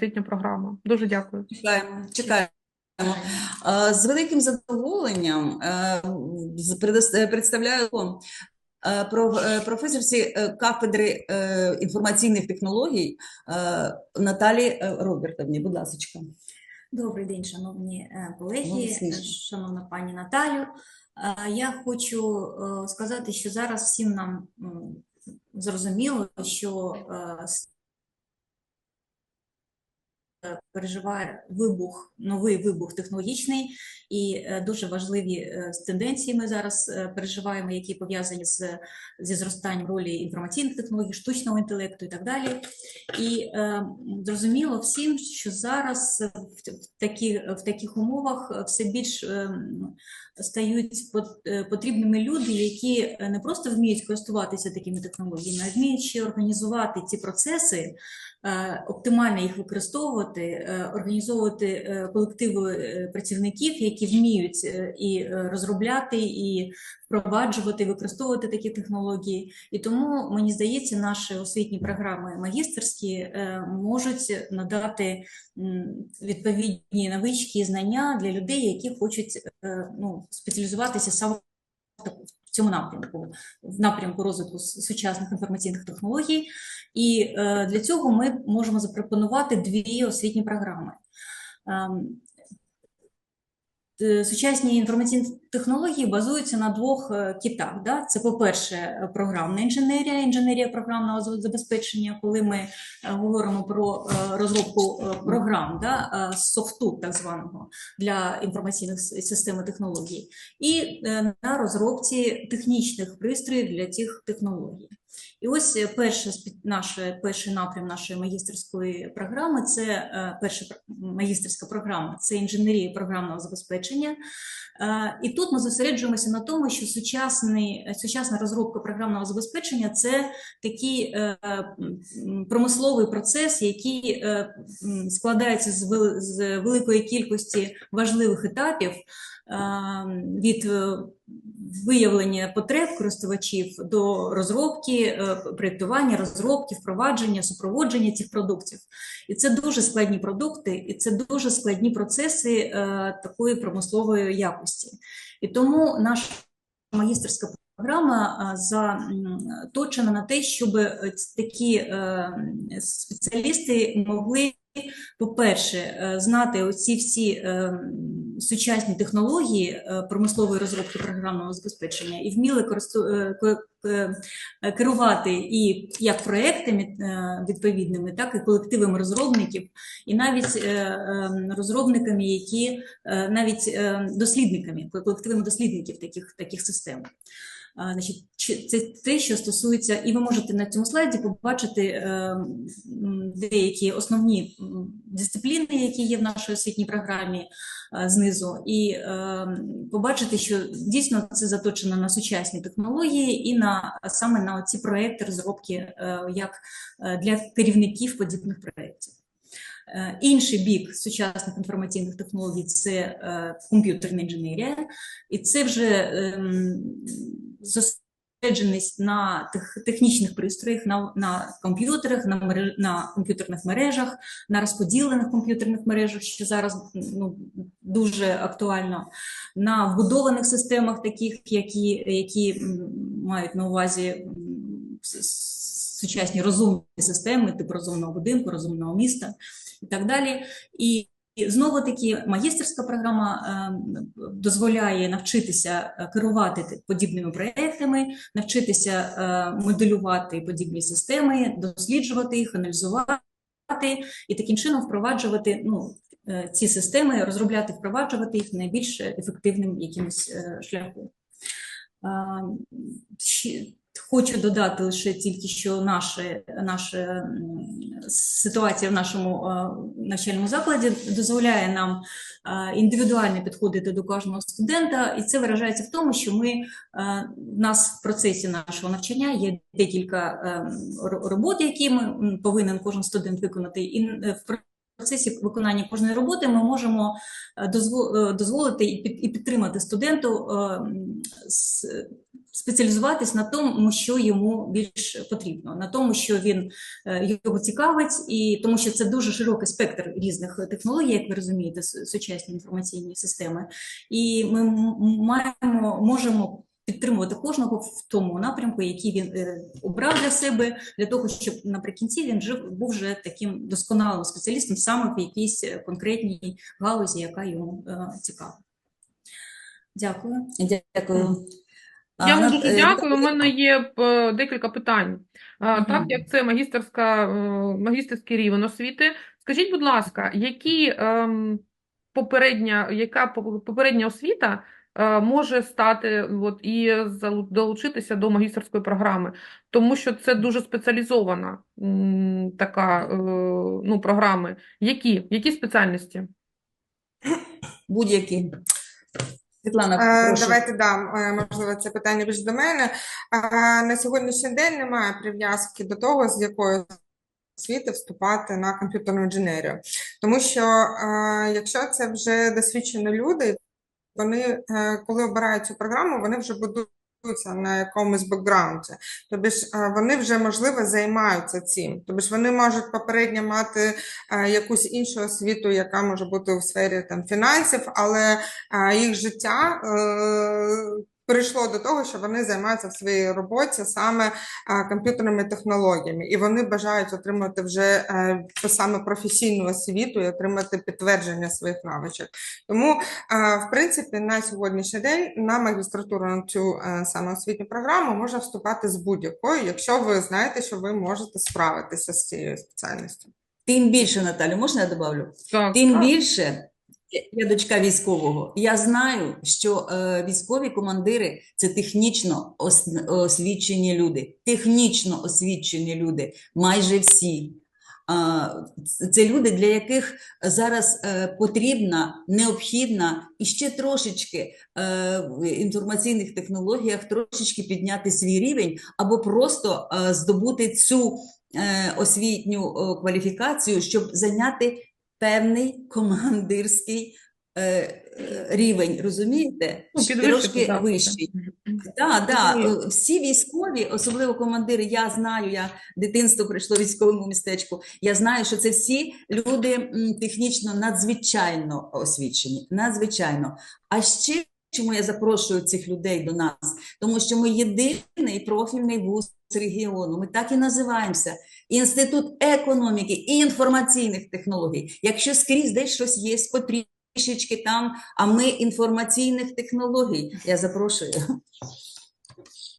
освітня програма. Дуже дякую. Чекаємо, чекаємо. Е, З великим задоволенням е, е, представляю про- е, професорці кафедри інформаційних технологій Наталі Робертовні. Будь ласка. Добрий день, шановні колеги, шановна пані Наталю. Я хочу сказати, що зараз всім нам зрозуміло, що переживає вибух, новий вибух технологічний, і е, дуже важливі е, тенденції ми зараз е, переживаємо, які пов'язані з зі зростанням ролі інформаційних технологій, штучного інтелекту і так далі. І е, зрозуміло всім, що зараз е, в, такі, в таких умовах е, все більш е, стають е, потрібними люди, які е, не просто вміють користуватися такими технологіями, а вміють ще організувати ці процеси, е, оптимально їх використовувати, е, організовувати е, колективи е, працівників, які вміють і розробляти, і впроваджувати, використовувати такі технології. І тому мені здається, наші освітні програми магістерські можуть надати відповідні навички і знання для людей, які хочуть ну, спеціалізуватися саме в цьому напрямку, в напрямку розвитку сучасних інформаційних технологій. І е, для цього ми можемо запропонувати дві освітні програми. Е, Сучасні інформаційні технології базуються на двох е, кітах. Да? Це, по-перше, програмна інженерія, інженерія програмного за- забезпечення, коли ми е, говоримо про розробку програм, да? софту так званого для інформаційних систем і технологій, і на розробці технічних пристроїв для цих технологій. І ось е, перше наше, перший напрям нашої магістерської програми це е, перша магістерська програма це інженерія програмного забезпечення. Е, І тут ми зосереджуємося на тому, що сучасний, сучасна розробка програмного забезпечення це такий промисловий процес, який складається з, великої кількості важливих етапів від виявлення потреб користувачів до розробки, е, проєктування, розробки, впровадження, супроводження цих продуктів. І це дуже складні продукти, і це дуже складні процеси е, такої промислової якості. І тому наша магістерська програма е, заточена на те, щоб такі спеціалісти могли, по-перше, е, знати оці всі е, сучасні технології е, промислової розробки програмного забезпечення і вміли користу... ко- керувати і як проектами відповідними, так і колективами розробників, і навіть розробниками, які навіть дослідниками, колективами дослідників таких, таких систем. Значить, це те, що стосується, і ви можете на цьому слайді побачити е, деякі основні дисципліни, які є в нашій освітній програмі е, знизу, і е, побачити, що дійсно це заточено на сучасні технології і на саме на ці проекти розробки як для керівників подібних проєктів. Інший бік сучасних інформаційних технологій це комп'ютерна інженерія, і це вже ем, зосередженість на тех, технічних пристроях, на, на комп'ютерах, на, мереж, на комп'ютерних мережах, на розподілених комп'ютерних мережах, що зараз ну, дуже актуально, на вбудованих системах, таких, які, які мають на увазі сучасні розумні системи, типу розумного будинку, розумного міста і так далі. І і знову таки магістерська програма е, дозволяє навчитися е, керувати подібними проектами, навчитися е, моделювати подібні системи, досліджувати їх, аналізувати і таким чином впроваджувати ну, е, ці системи, розробляти, впроваджувати їх найбільш ефективним якимось шляхом. Хочу додати лише тільки, що наша, наша ситуація в нашому е, навчальному закладі дозволяє нам е, індивідуально підходити до кожного студента, і це виражається в тому, що ми е, в нас в процесі нашого навчання є декілька е, робот, які ми повинен кожен студент виконати, і в процесі виконання кожної роботи ми можемо е, е, дозволити і підтримати студенту е, спеціалізуватись на тому, що йому більш потрібно, на тому, що він його цікавить, і тому що це дуже широкий спектр різних технологій, як ви розумієте, сучасні інформаційні системи. І ми маємо можемо підтримувати кожного в тому напрямку, який він е, обрав для себе, для того, щоб наприкінці він жив був вже таким досконалим спеціалістом саме в якійсь е, конкретній галузі, яка йому е, цікава. Дякую. Дякую. Я вам дуже дякую. У мене є декілька питань. Так як це магістерська, магістерський рівень освіти, скажіть, будь ласка, які ем, попередня, яка попередня освіта може стати от, і долучитися до магістерської програми? Тому що це дуже спеціалізована така е, ну, програми. Які? Які спеціальності? Будь-які. Світлана, Е, прошу. Давайте дам, е, можливо, це питання більш до мене. Е, На сьогоднішній день немає прив'язки до того, з якої освіти вступати на комп'ютерну інженерію. Тому що е, якщо це вже досвідчені люди, вони, е, коли обирають цю програму, вони вже будуються на якомусь бекграунді. Тобі ж е, вони вже, можливо, займаються цим. Тобі ж вони можуть попередньо мати е, якусь іншу освіту, яка може бути у сфері там, фінансів, але їх життя прийшло до того, що вони займаються в своїй роботі саме комп'ютерними технологіями, і вони бажають отримати вже е, саме професійну освіту і отримати підтвердження своїх навичок. Тому, е, в принципі, на сьогоднішній день на магістратуру на цю е, саме освітню програму можна вступати з будь-якою, якщо ви знаєте, що ви можете справитися з цією спеціальністю. Тим більше, Наталю, можна я добавлю? Так, Тим так. більше, я дочка військового, я знаю, що е, військові командири це технічно ос- освічені люди. Технічно освічені люди, майже всі. Це люди, для яких зараз е, потрібна, необхідна і ще трошечки е, в інформаційних технологіях трошечки підняти свій рівень або просто е, здобути цю освітню кваліфікацію, щоб зайняти певний командирський е, е, рівень, розумієте? Ну, Трошки так, вищий. Да, да. Е, Всі військові, особливо командири, я знаю, я дитинство прийшло в військовому містечку. Я знаю, що це всі люди технічно надзвичайно освічені. Надзвичайно. А ще чому я запрошую цих людей до нас? Тому що ми єдиний профільний вуз регіону. Ми так і називаємося. Інститут економіки і інформаційних технологій. Якщо скрізь десь щось є, потрішечки там, а ми інформаційних технологій. Я запрошую.